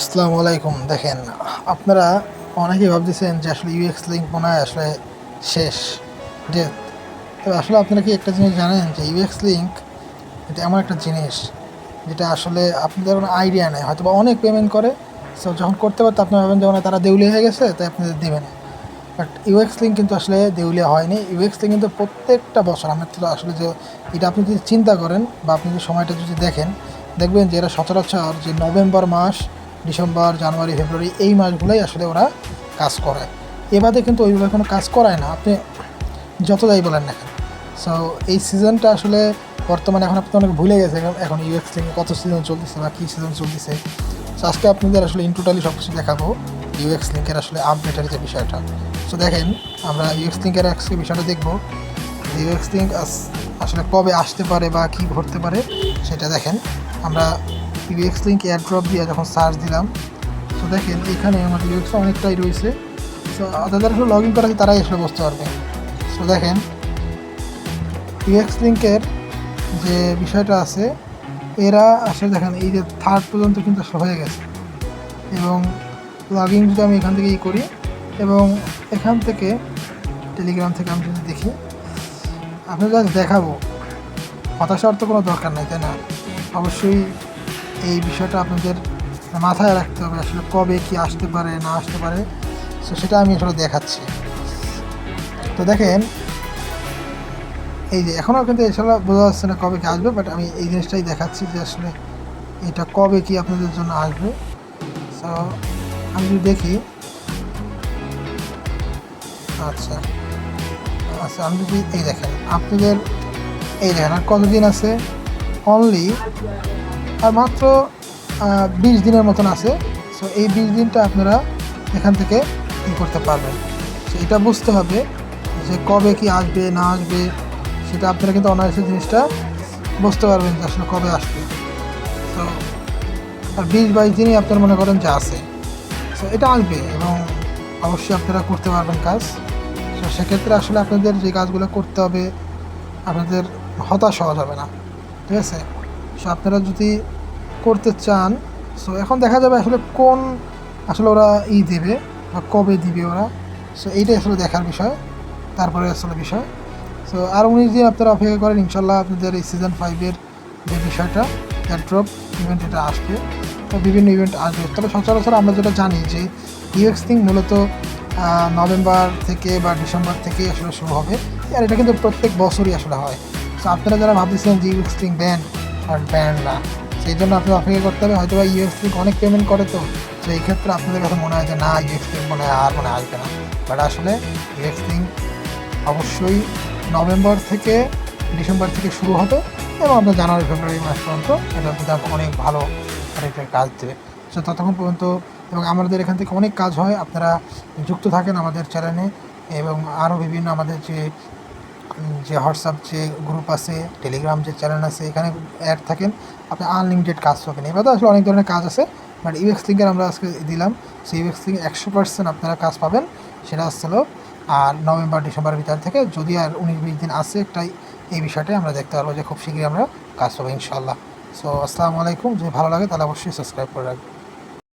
আসসালামু আলাইকুম। দেখেন, আপনারা অনেকেই ভাবতেছেন যে আসলে ইউএক্স লিঙ্ক মনে হয় আসলে শেষ ডেথ তবে আসলে আপনারা কি একটা জিনিস জানেন যে ইউএক্স লিঙ্ক এটা এমন একটা জিনিস যেটা আসলে আপনাদের কোনো আইডিয়া নেই হয়তো বা অনেক পেমেন্ট করে সো যখন করতে পারতো আপনি ভাবেন যে মানে তারা দেউলিয়া হয়ে গেছে, তাই আপনাদের দেবে না। বাট ইউএক্স লিঙ্ক কিন্তু আসলে দেউলিয়া হয়নি। ইউএক্স লিঙ্ক কিন্তু প্রত্যেকটা বছর আমার তো আসলে যে এটা আপনি যদি চিন্তা করেন বা আপনি যদি সময়টা যদি দেখেন, দেখবেন যে এরা সচরাচর যে নভেম্বর মাস ডিসেম্বর, জানুয়ারি, ফেব্রুয়ারি এই মাসগুলোই আসলে ওরা কাজ করায়। এবারে কিন্তু ওইভাবে কোনো কাজ করায় না। আপনি যত যাই বলেন না সো এই সিজনটা আসলে বর্তমানে এখন আপনি অনেক ভুলে গেছে। এখন- ইউএক্স লিঙ্কে কত সিজন চলতেছে বা কী সিজন চলতেছে। সো আজকে আপনাদের আসলে ইন টোটালি সব কিছু দেখাবো ইউএক্স লিঙ্কের আসলে আপডেটের যে বিষয়টা। সো দেখেন, আমরা ইউএক্স লিঙ্কের আজকে বিষয়টা দেখব ইউএক্স লিঙ্ক আসলে কবে আসতে পারে বা কী ঘটতে পারে সেটা দেখেন। আমরা ইউএক্স লিঙ্ক এয়ারড্রপ দিয়ে যখন সার্চ দিলাম, তো দেখেন এখানে আমাদের ইউএক্স অনেকটাই রয়েছে। সো তাদের আসলে লগ ইন করা আছে, তারাই আসলে বুঝতে পারবে। সো দেখেন ইউএক্স লিঙ্কের যে বিষয়টা আছে, এরা আসলে দেখেন, এই যে থার্ড পর্যন্ত কিন্তু আসলে হয়ে গেছে। এবং লগ ইন যদি আমি এখান থেকে ই করি, এবং এখান থেকে টেলিগ্রাম থেকে আমি যদি দেখি, আপনাদের দেখাবো। হতাশার তো কোনো দরকার নেই, তাই না? অবশ্যই এই বিষয়টা আপনাদের মাথায় রাখতে হবে আসলে কবে কি আসতে পারে, না আসতে পারে। সো সেটা আমি আসলে দেখাচ্ছি। তো দেখেন, এই যে এখনও কিন্তু এছাড়া বোঝা যাচ্ছে না কবে কি আসবে বাট আমি এই জিনিসটাই দেখাচ্ছি যে আসলে এটা কবে কি আপনাদের জন্য আসবে। সো আমি যদি দেখি আচ্ছা আচ্ছা আমি যদি এই দেখেন, আপনাদের এই দেখেন আর কতদিন আছে? অনলি আর মাত্র বিশ দিনের মতন আছে। সো এই বিশ দিনটা আপনারা এখান থেকে ই করতে পারবেন। তো এটা বুঝতে হবে যে কবে কি আসবে, না আসবে, সেটা আপনারা কিন্তু অনায়াসে জিনিসটা বুঝতে পারবেন যে আসলে কবে আসবে। তো আর বিশ বাইশ দিনই আপনারা মনে করেন যে আছে। সো এটা আসবে এবং অবশ্যই আপনারা করতে পারবেন কাজ। তো সেক্ষেত্রে আসলে আপনাদের যে কাজগুলো করতে হবে, আপনাদের হতাশ হওয়া যাবে না। ঠিক আছে? সো আপনারা যদি করতে চান, সো এখন দেখা যাবে আসলে কোন আসলে ওরা ই দেবে বা কবে দিবে ওরা। সো এইটাই আসলে দেখার বিষয়, তারপরে আসলে বিষয়। সো আর উনিশ দিন আপনারা অপেক্ষা করেন, ইনশাল্লাহ আপনাদের এই সিজন ফাইভের যে বিষয়টা ড্রপ ইভেন্ট এটা আসবে। তো বিভিন্ন ইভেন্ট আসবে। তবে সচরাচর আমরা যেটা জানি যে ইউএক্স থিং মূলত নভেম্বর থেকে বা ডিসেম্বর থেকে আসলে শুরু হবে। আর এটা কিন্তু প্রত্যেক বছরই আসলে হয়। তো আপনারা যারা ভাবতেছেন যে ইউএক্স থিং ব্যান আর ব্যান না। সেই জন্য আপনার অপেক্ষা করতে হবে হয়তো বা অনেক পেমেন্ট করে তো। তো এই ক্ষেত্রে আপনাদের কাছে মনে হয় যে, না ইউএক্স থিং মনে হয় আর মনে আসবে না। বাট আসলে ইউএক্স থিং অবশ্যই নভেম্বর থেকে ডিসেম্বর থেকে শুরু হবে এবং আপনার জানুয়ারি, ফেব্রুয়ারি মাস পর্যন্ত এটা কিন্তু অনেক ভালো রেটের কাজ দেবে। সো ততক্ষণ পর্যন্ত এবং আমাদের এখান থেকে অনেক কাজ হয়, আপনারা যুক্ত থাকেন আমাদের চ্যানেলে এবং আরও বিভিন্ন আমাদের যে যে হোয়াটসঅ্যাপ, যে গ্রুপ আছে, টেলিগ্রাম যে চ্যানেল আছে, এখানে অ্যাড থাকেন। আপনি আনলিমিটেড কাজ পাবেন। এবার তো আসলে অনেক ধরনের কাজ আছে বাট ইউএক্স লিঙ্কের আমরা আজকে দিলাম। সেই ইউএক্স লিঙ্ক একশো পার্সেন্ট আপনারা কাজ পাবেন, সেটা আসছিল আর নভেম্বর, ডিসেম্বরের ভিতর থেকে যদি আর উনিশ বিশ দিন আসে একটাই এই বিষয়টাই আমরা দেখতে পারব যে খুব শীঘ্রই আমরা কাজ পাবো ইনশাল্লাহ সো আসসালামু আলাইকুম। যদি ভালো লাগে তাহলে অবশ্যই সাবস্ক্রাইব করে রাখবেন।